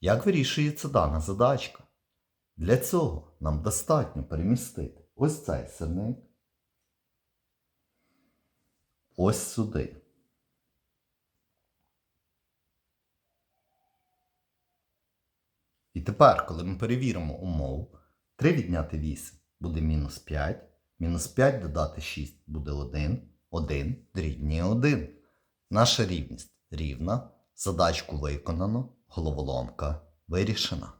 Як вирішується дана задачка? Для цього нам достатньо перемістити ось цей сирник ось сюди. І тепер, коли ми перевіримо умову, 3 відняти 8 буде мінус 5, мінус 5 додати 6 буде 1, 1 дорівнює 1. Наша рівність рівна, задачку виконано, головоломка вирішена.